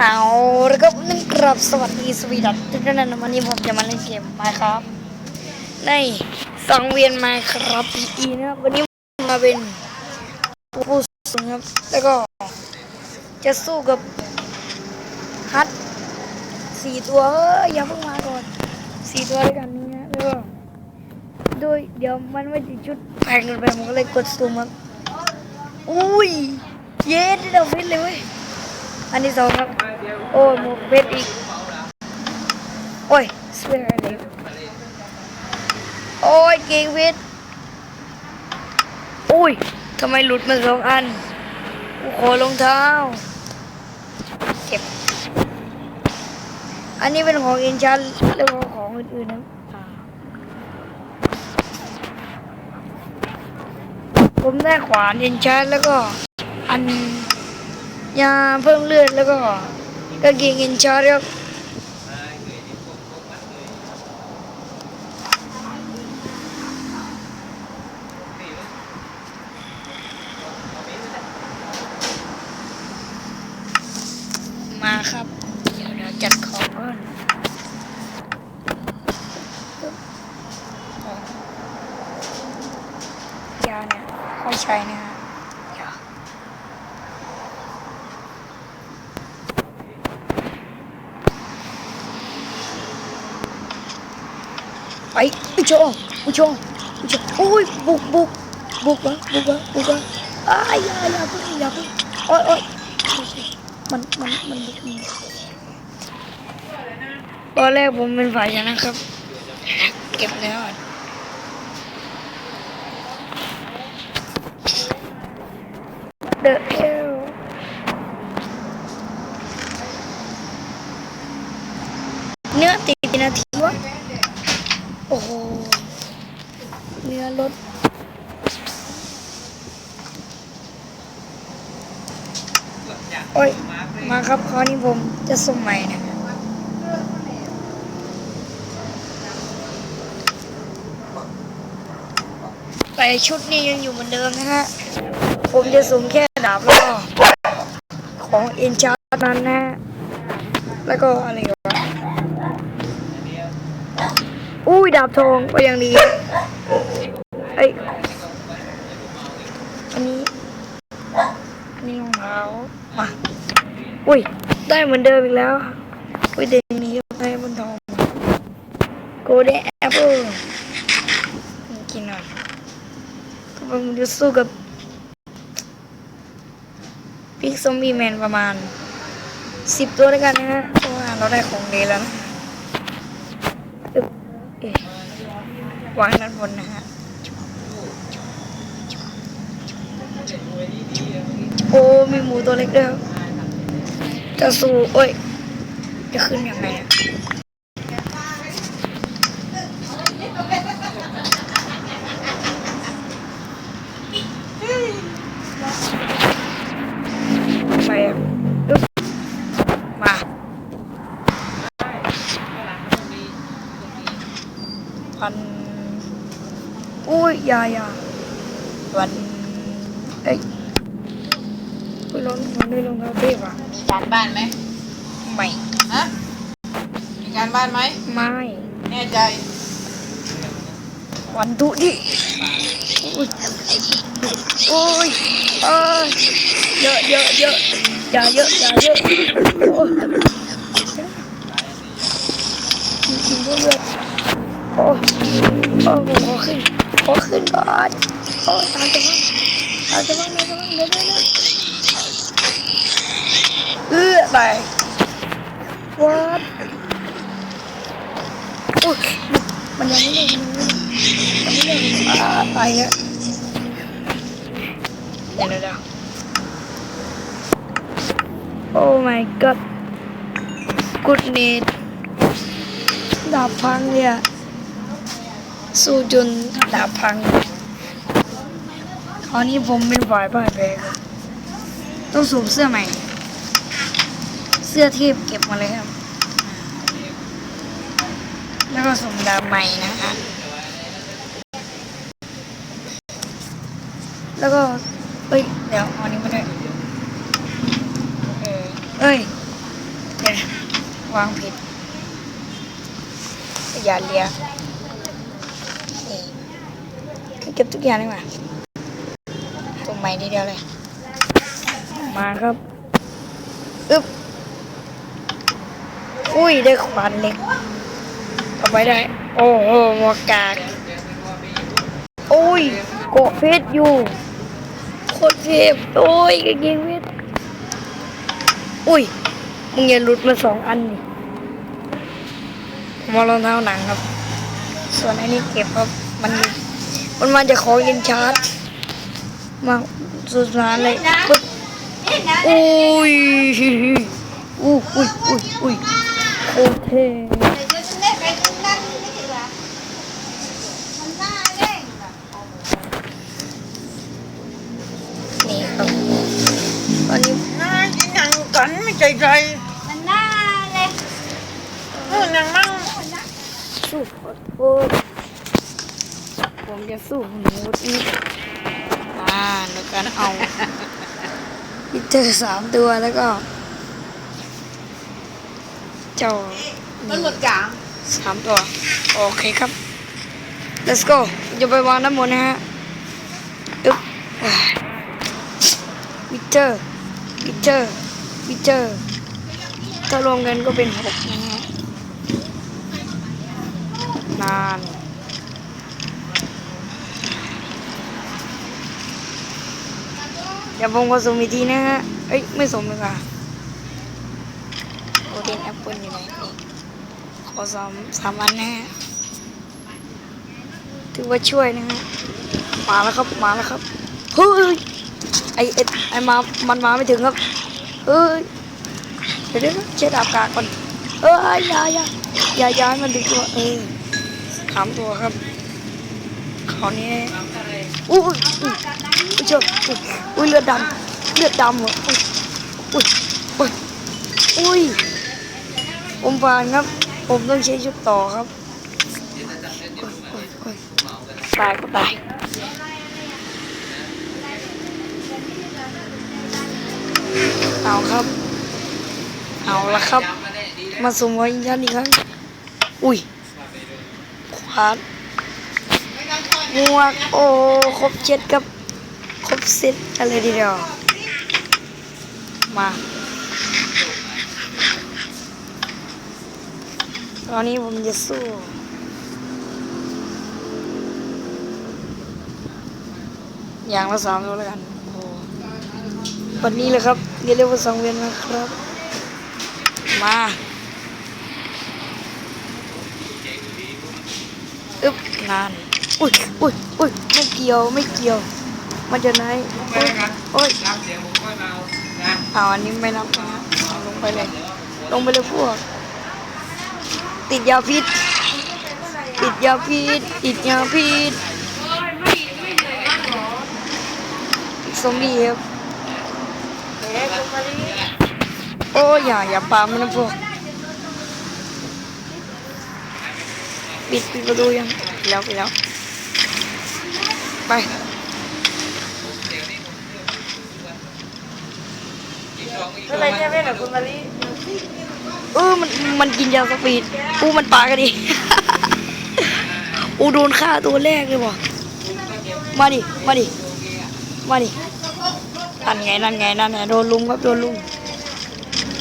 เอาแล้วก็นึ่งกรับสวัสดีสวีดัตทุกท่านนะวันนี้ผมจะมาเล่นเกมมาครับ ในสังเวียนมาครับพีนะครับวันนี้มาเป็นผู้สูงครับ แล้วก็จะสู้กับฮัทสี่ตัวเอ้ยอย่าเพิ่งมาก่อนสี่ตัวด้วยกันนี้นะแล้วก็โดยเดี๋ยวมันไม่ติดชุดแพงเกินไปผมก็เลยกดซูมครับอุ้ยเย้ได้ดอกฟิตเลยเว้ย อันที่สองครับ โอ้หมวกเพชรอีก โอ้ยเสื้ออะไรโอ้ยเกงเพชรโอ้ยทำไมหลุดมาสองอันขอรองเท้าเก็บ อันนี้เป็นของเอ็นชันแล้วก็ของอื่นๆนะผมได้ขวานเอ็นชันแล้วก็อัน ยาเพิ่มเลือดแล้วก็กางเกงเอ็นชาร์ครับมาครับ เดี๋ยวเราจัดของก่อนยาเนี่ยค่อยใช้นะฮะยา ไปอุ ยโชอุยโชอุยโชโอ้ยบุกบุกบุกวะบุกวะบุกวะอ้ายอย่าอย่าเพิ่งอย่าเพิ่งโอ้ยโอ้ยมันมันมันบุกตอนแรกผมเป็นฝ่ายชนะครับ เก็บแล้วก่อนเดอะเอลเนื้อตีกี่นาทีวะ โอ้โห เนื้อรถ โอ้ย มาครับคราวนี้ผมจะสุ่มใหม่นะแต่ชุดนี้ยังอยู่เหมือนเดิมนะฮะ ผมจะสุ่มแค่ดาบแล้วก็ของเอ็นชาร์นั้นนะ แล้วก็อะไรวะอุ้ยดาบทองก็ยังดีไอยอันนี้ อันนี้รองเท้า มาอุ้ย ได้เหมือนเดิมอีกแล้วอุ้ยเด็กนี้ได้บนทองโกลเด้นแอปเปิลกินหน่อยก็ผมจะสู้กับพิกซอมบี้แมนประมาณสิบตัวด้วยกันนะฮะเพราะว่าเราได้ของดีแล้วนะอึ๊บเอ๊ะวางด้านบนนะฮะ อ้มีหมูตัวเล็กด้วยจะสู้โอ้ย จะขึ้นยังไงอะไปอะมา พัน อุ้ยยายาวันเอ้ยอุ้ยลง มันด้วยรองเท้าเทพอะมีการบ้านไหมไม่ฮะมีการบ้านไหมไม่แน่ใจ วันตุดิอุ้ยอุ้ยเอ้ยเยอะเยอะเยอะอย่าเยอะอย่าเยอะโอ้ยจริงๆก็เลือดโอ้โอ้ผมขอขึ้นขอขึ้นก่อนโอ้ตามจะว่างตามจะว่างตามจะว่างเดี๋ยวเดี๋ยว เดี๋ยวเอื้อไปวัดโอ้ยมันยังไม่เลิกมันยังไม่เลิกมันยังไม่เลิกอ่าไปแล้วเดี๋ยวเดี๋ยวเดี๋ยวโอ้ my god กุดเนตดาบพังเนี่ย สู้จนดาบพังคราวนี้ผมเป็นฝ่ายพ่ายแพ้ครับต้องสวมเสื้อใหม่เสื้อเทพเก็บมาเลยครับ แล้วก็สวมดาบใหม่นะคะ แล้วก็ เอ้ย เดี๋ยวเอาอันนี้มาด้วยเออเอ้ย เดี๋ยวนะวางผิด อย่าเลียนี่เก็บทุกอย่างเลยมาตรงใหม่ทีเดียวเลย มาครับอึ๊บ อุ้ยได้ขวานเหล็กเอาไปได้ โอ้โหหมวกกากโอ้ยเกาะเพชรอยู่โคตรเทพโอ้ยกางเกงเพชรอุ้ยมึงอย่าหลุดมาสองอันนี่มารองเท้าหนังครับ ส่วนอันนี้เก็บครับมันมันมาจากของเย็นชาร์จมาสุดสานเลยปึ๊บอุ้ยอุ้ยอุ้ยอุ้ยอุ้ยโคตรเท่ นี่ครับตอนนี้น่ากินหนังกันไม่ใจใจมันน้าเลยเออหนังมั่งสู้ขอโทษผมจะสู้หนูอีกอ่าในการเอาพิเตอร์สามตัวแล้วก็ เจ้า มันหมดจางสามตัว โอเคครับ let's go จะไปวางน้ำมนนะฮะอึ๊บวิเตอร์วิเตอร์วิเตอร์ถ้ารวมกันก็เป็นหกนะฮะนานเดี๋ยวผมผสมอีกทีนะฮะ เอ้ย ไม่สมเลยค่ะโอเดนแอปเปิลอยู่ไหน ขอสามสามอันนะฮะถือว่าช่วยนะฮะมาแล้วครับมาแล้วครับเฮ้ยไอเอ็ดไอมามันมาไม่ถึงครับเฮ้ยเดี๋ยวเดี๋ยวเช็ดดากากก่อนเอ้ยอย่าอย่าอย่าย่าให้มันดึงตัวเออสามตัวครับคราวนี้อุ้ยอุ้ยเจ้าอุ้ยอุ้ยเลือดดำเลือดดำเหรออุ้ยอุ้ยอุ้ยอุ้ยผมผ่านครับ ผมต้องใช้ชุดต่อครับอุ้ยอุ้ยอุ้ยตายก็ตายเอาครับ เอาละครับ มาสุ่มไว้ยันอีกครั้งอุ้ยขวานหมวกโอ้ครบเจ็ดครับ ครบเซตอะไรทีเดียวมา ตอนนี้ผมจะสู้อย่างละสามตัวแล้วกันโอ้วันนี้เลยครับเรียกว่าสังเวียนนะครับ มาอึ๊บนานอุ้ยอุ้ยอุ้ยไม่เกี่ยวไม่เกี่ยว มันจะไหนโอ้ยโอ้ยเอาอันนี้ไม่นับนะฮะเอาลงไปเลย ลงไปเลยพวก ติดยาพิษ ติดยาพิษ ติดยาพิษซอมบี้ครับโอ้ยอย่าอย่าปามันนะพวกปิดปิดประตูยังแล้วปิดแล้ว ไปอะไรเนี่ยแม่หน่ะคุณมาลี เออมันมันกินยาสปีดอู้มันปากันดิ อูโดนฆ่าตัวแรกเลยว่ะมาดิ มาดิ มาดินั่นไงนั่นไงนั่นไงโดนลุมครับโดนลุม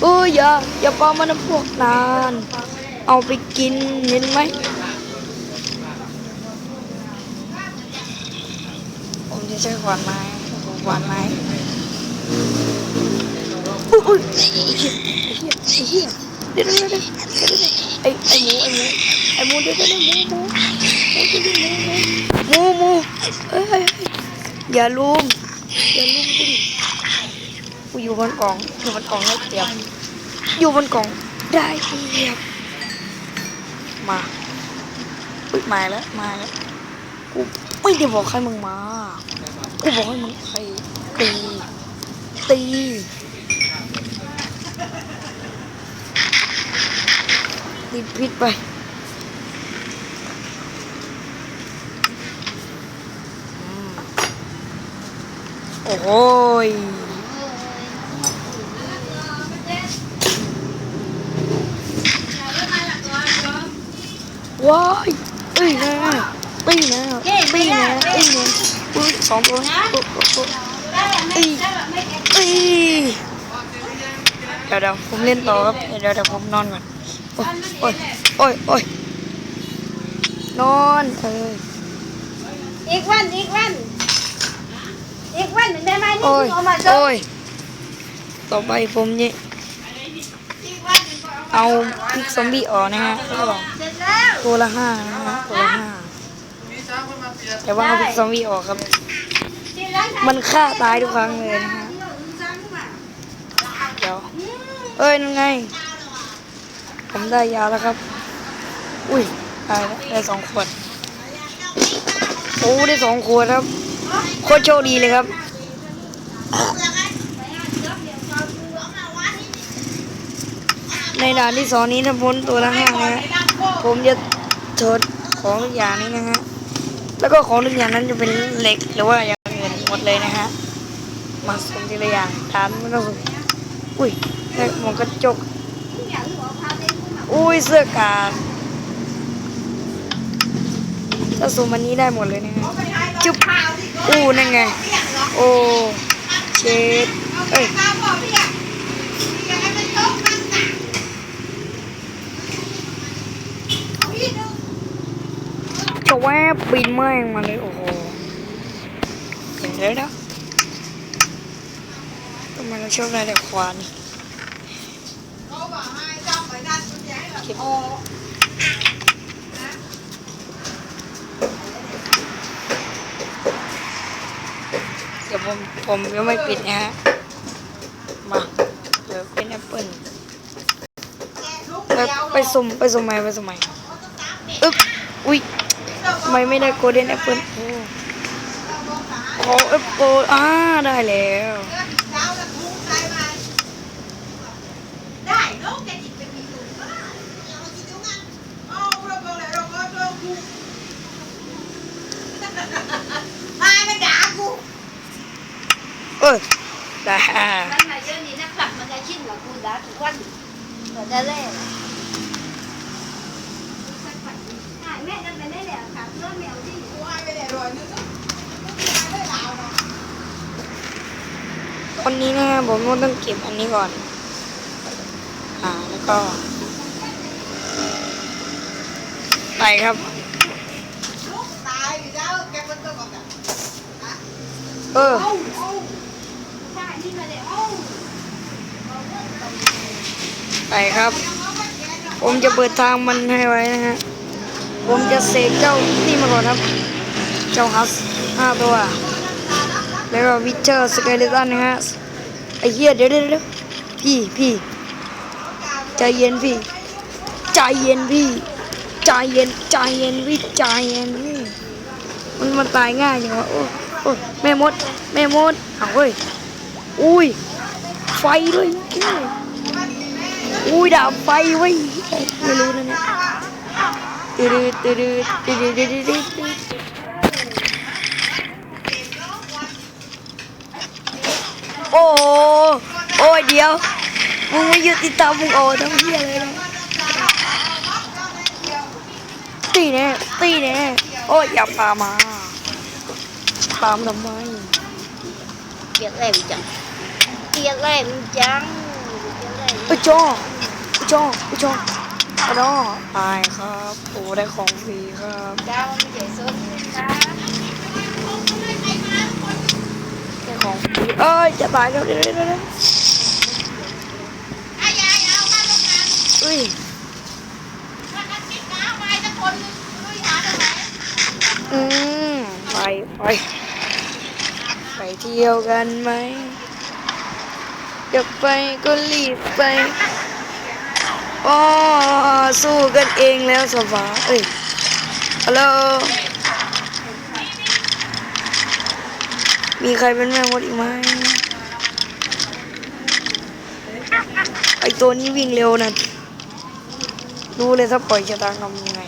เอออย่าอย่าปามันนะพวกนาน เอาไปกินเห็นไหมผมจะใช้ขวานไม้ขวานไม้อุ้ยอุ้ยไอ้เหี้ยไอ้เหี้ย เดี๋ยวเดี๋ยวเดี๋ยวเดี๋ยเดี๋ยวไอ้ไอ้หมูไอ้หมูไอ้หมูเดี๋ยวเดี๋ยวเดี๋ยวหมูหมูหมูหมูหมูหมูเอ้ยเอ้ยเอ้ยอย่าลุมอย่าลุมกูดิกูอยู่บนกล่องอยู่บนกล่องได้เปรียบอยู่บนกล่องได้เปรียบมาอุ้ยมาแล้วมาแล้วกูไม่ได้บอกให้มึงมากูบอกให้มึงไปตีตี ติดพิษไป โอ้โหว้ายตีนะตีนะตีนะตีนะปุ๊สองตัวปุ๊บปีเดี๋ยวเดี๋ยวผมเล่นต่อครับ เดี๋ยวเดี๋ยวผมนอนก่อน โอ้ยโอ้ยโอ้ยนอนเอออีกวันอีกวันอีกวันหนึ่งได้ไหมนี่โอ้ยเอามาจ้ะโอ้ยต่อไปผมเนี่ยเอาพริกซอมบี้ออกนะฮะแล้วก็เสร็จแล้วตัวละห้านะฮะตัวละห้าแต่ว่าเอาพริกซอมบี้ออกครับที่ร้านขายมันฆ่าตายทุกครั้งเลยนะฮะเดี๋ยวเอ้ยนั่นไง ผมได้ยาแล้วครับ อุ้ยได้แล้วได้สองขวด โอ้ได้สองขวดครับ โคตรโชคดีเลยครับ ในด่านที่สองนี้ถ้าพ้นตัวละห้านะฮะผมจะเถิดของทุกอย่างนี้นะฮะ แล้วก็ของทุกอย่างนั้นจะเป็นเหล็กหรือว่าอย่างอื่นหมดเลยนะฮะ มาสุ่มทีละอย่างฐานไม่ต้องอุ้ยได้มวกกระจก อุ้ยเสื้อกาดถ้าสุ่มอันนี้ได้หมดเลยนะฮะจุ๊บอู้นั่นไง โอ้ เชดเอ้ยจะแวบบินแม่งมาเลย โอ้โหเห็นเลยนะทำไมเราชอบได้แต่ควาน เดี๋ยวผมผมยังไม่ปิดนะฮะ มาเดี๋ยวเป็นแอปเปิลไปไปสุ่มไปสุ่มใหม่ไปสุ่มใหม่อึ๊บอุ้ยทำไมไม่ได้โกลเด้นแอปเปิลโอ้ขอแอปเปิลอ่าได้แล้ว ได้เนาะแกจิตเป็นมีสูงมากเอาจิตตรงนั้นเอาเราบอกเลยเราก็เรากูมาไม่ด่ากู เอ้ยได้ฮะมันมาเยอะนี่นักขับมันจะชินกับกูด่าทุกวันก็จะเล่นแม่จะไปได้แล้วค่ะเพื่อแมวที่กูให้ไปได้ร้อยนึงเนาะไม่ได้ลาวเนาะวันนี้นะผมก็ต้องเก็บอันนี้ก่อน อ่า แล้วก็ ไปครับลูกตายอยู่แล้วแกเป็นตัวก่อนอะ เออ ใช่นี่มาเลยโอ้ ไปครับ ผมจะเปิดทางมันให้ไว้นะฮะ ผมจะเสกเจ้านี่มาก่อนครับ เจ้าฮัสห้าตัว แล้วก็วิเชอร์สเกเลตันนะฮะ ไอ้เหี้ยเดี๋ยวเดี๋ยวเดี๋ยวพี่พี่ใจเย็นพี่ ใจเย็นพี่ ใจเย็นใจเย็นพี่ใจเย็นพี่ มันมันตายง่ายอย่างวะโอ้โอ้แม่มด แม่มดเอาเฮ้ยอุ้ย ไฟด้วย อุ้ยดาบไฟไว้ไม่รู้นะเนี่ยตืดตืดตืดตืดตืดตืดโอ้โหโอ้ยเดี๋ยวมึงไม่หยุดติดตามมึงโอ้ทำเหี้ยอะไรนะตีแน่ตีแน่โอ้ยอย่าปามาปามทำไมเกลียดแรงจังเกลียดแรงจัง อุยจ้ออุยจ้ออุยจ้ออะดอตายครับ โอ้ได้ของฟรีครับดาวมันใหญ่สุดนะได้ของฟรีเอ้ยจะตายแล้วเดี๋ยวเดี๋ยวเดี๋ยวเดี๋ยวอุ้ยอืมไปไปไปเที่ยวกันไหม อยากไปก็รีบไปอ๋อสู้กันเองแล้วสบาเอ้ยฮัลโหลมีใครเป็นแม่มดอีกไหมไอตัวนี้วิ่งเร็วนะรู้เลยถ้าปล่อยจะตามทำยังไง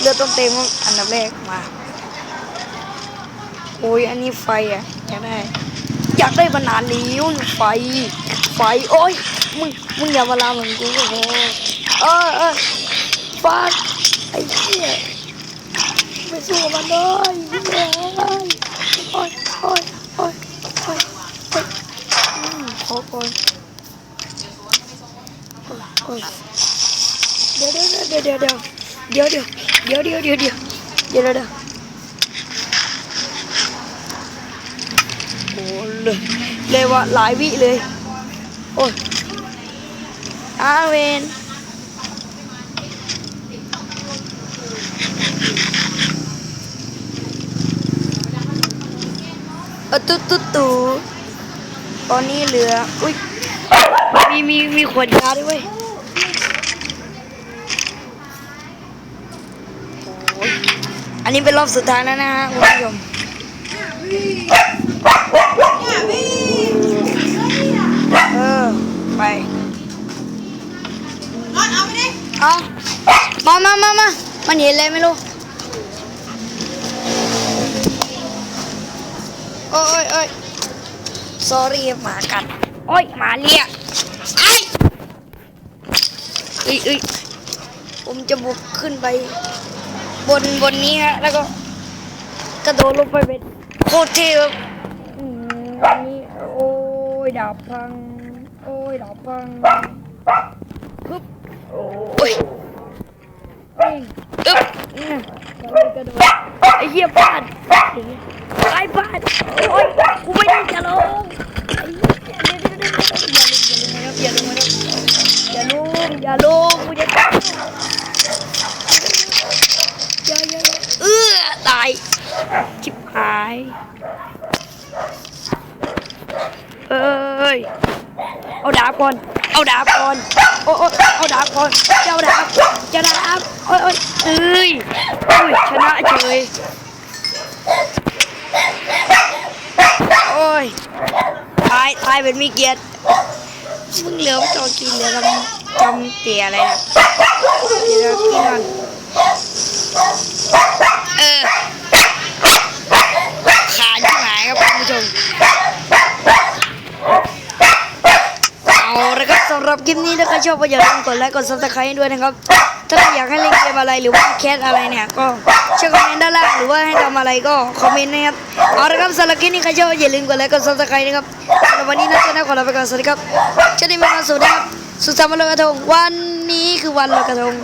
เลือดต้นเต็มอันดับแรกมา โอ้ยอันนี้ไฟอะอยากได้ อยากได้มานานแล้วไฟ ไฟโอ้ยมึงมึงอย่ามาลาเหมือนกูก็พอเออเออฟาดไอ้เหี้ยไม่สู้กับมันเลยโอ้ยโอ้ยโอ้ยโอ้ยโอ้ยอืมขอก่อนโอ้ยเดี๋ยวเดี๋ยวเดี๋ยวเดี๋ยวเดี๋ยวเดี๋ยวเดี๋ยวเดี๋ยวเดี๋ยวเดี๋ยวเดี๋ยวเดี๋ยวเดี๋ยวเดี๋ยวโอ้ เลย เลยว่าหลายวิเลย โอ้ยอาเวนเออตุ๊ตุ๊ตูตอนนี้เหลือ อุ้ย มีมีมีขวดยาด้วยเว้ยโอ้ยอันนี้เป็นรอบสุดท้ายแล้วนะฮะคุณผู้ชม เอามามามามามันเห็นอะไรไม่รู้โอ้ยโอ้ย sorry หมากัดโอ้ยหมาเลียไอ้เอ้ยเอ้ยผมจะบุกขึ้นไป บนบนนี้ฮะ แล้วก็ กระโดดลงไปเป็นโคตรเท่ครับอืมอันนี้โอ้ยดาบพัง โอ้ยดาบพัง โอ้ยนี่อึ๊บนี่กระโดดกระโดดไอ้เหี้ยพลาดไอ้พลาดโอ้ยกูไม่ได้จะลงอยเดี๋ยวเดี๋ยวเดี๋ยวเดี๋ยวอย่าลงอย่าลงนะครับอย่าลงอย่าลงกูจะตายอย่าอย่าเอ้อตายชิบหายเอ้ยเอาดาบก่อนเอาดาบก่อน อ้โอ้เอาดาบก่อนเจ้าดาบเจ้าดาบโอ้ยโอ้ยเอ้ยอุ้ยชนะเฉยโอ้ยตายตายเป็นมีเกียรติมึงเหลือมจอกินเหลือจำจำเตี๋ยอะไรนะเดี๋ยวกินก่อนเออขาดที่ไหนครับคุณผู้ชม เอาละครับสำ หรับคลิปนี้ถ้าใครชอบก็อย่าลืมกดไลค์กดซับสไครต์ด้วยนะครับ ถ้าใครอยากให้เล่นเกมอะไรหรือว่าแคสอะไรเนี่ยก็ช่วยคอมเมนต์ด้านล่างหรือว่าให้ทำอะไรก็คอมเมนต์นะครับเอาละครับสำหรับคลิปนี้ใครชอบอย่าลืมกดไลค์กดซับสไครต์นะครับสำหรับวันนี้นะเจ้าน้าขอลาไปก่อนสวัสดีครับเจะได้มีความสุขนะครับสุดสันต์วันลอยกระทงวันนี้คือวันลอยกระทง